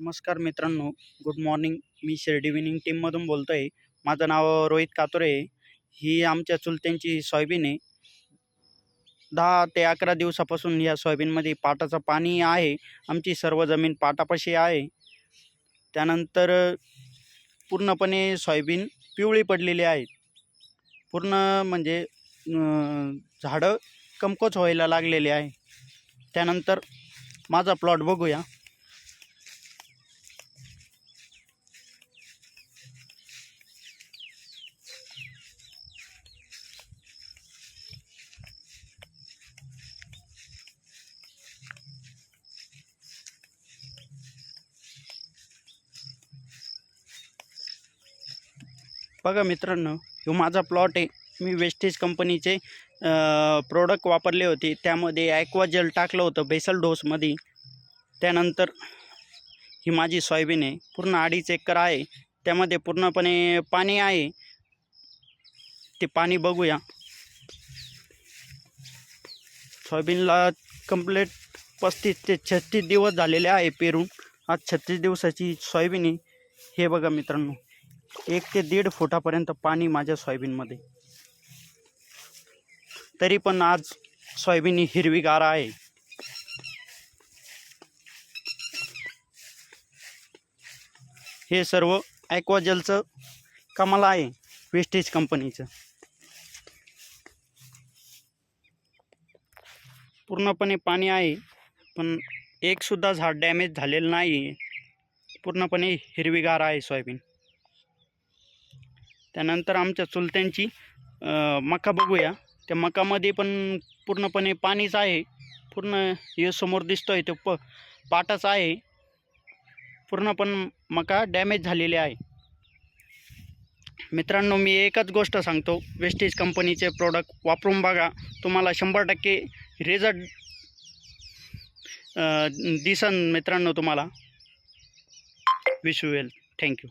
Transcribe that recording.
नमस्कार मित्रांनो good morning. मी शिर्डी विनिंग टीममधून बोलतो आहे माझं नाव रोहित कातोरे आहे. ही आमच्या चुलत्यांची सोयाबीन आहे. दहा ते अकरा दिवसापासून या सोयाबीनमध्ये पाटाचं पाणी आहे. आमची सर्व जमीन पाटापाशी आहे. त्यानंतर पूर्णपणे सोयाबीन पिवळी पडलेली आहे. पूर्ण म्हणजे झाडं कमकोच व्हायला लागलेली आहे. त्यानंतर माझा प्लॉट बघूया. बघा मित्रांनो ह्यो माझा प्लॉट आहे. मी वेस्टेज कंपनीचे प्रोडक्ट वापरले होते. त्यामध्ये ॲक्वा जेल टाकलं होतं बेसल डोसमध्ये त्यानंतर ही माझी सोयाबीन आहे. पूर्ण अडीच एकर आहे. त्यामध्ये पूर्णपणे पाणी आहे. ते पाणी बघूया. सोयाबीनला कंप्लीट पस्तीस ते छत्तीस दिवस झालेले आहे पेरून. आज छत्तीस दिवसाची सोयाबीन आहे. हे बघा मित्रांनो. एक ते दीड फुटापर्यंत पाणी माझ्या सोयाबीनमध्ये. तरी पण आज सोयाबीन ही हिरवीगार आहे. हे सर्व ॲक्वाजेलचं कमाल आहे वेस्टेज कंपनीचं. पूर्णपणे पाणी आहे पण एकसुद्धा झाड डॅमेज झालेलं नाही पूर्णपणे हिरवीगार आहे सोयाबीन. त्यानंतर आमच्या चुलत्यांची मका बघूया. त्या मकामध्ये पण पूर्णपणे पाणीच आहे. पूर्ण हे समोर दिसतो आहे तो प पाटाच आहे. पूर्ण पण मका डॅमेज झालेले आहे. मित्रांनो मी एकच गोष्ट सांगतो. वेस्टेज कंपनीचे प्रोडक्ट वापरून बघा. तुम्हाला शंभर टक्के रिझल्ट दिसन मित्रांनो तुम्हाला. Wish you well thank you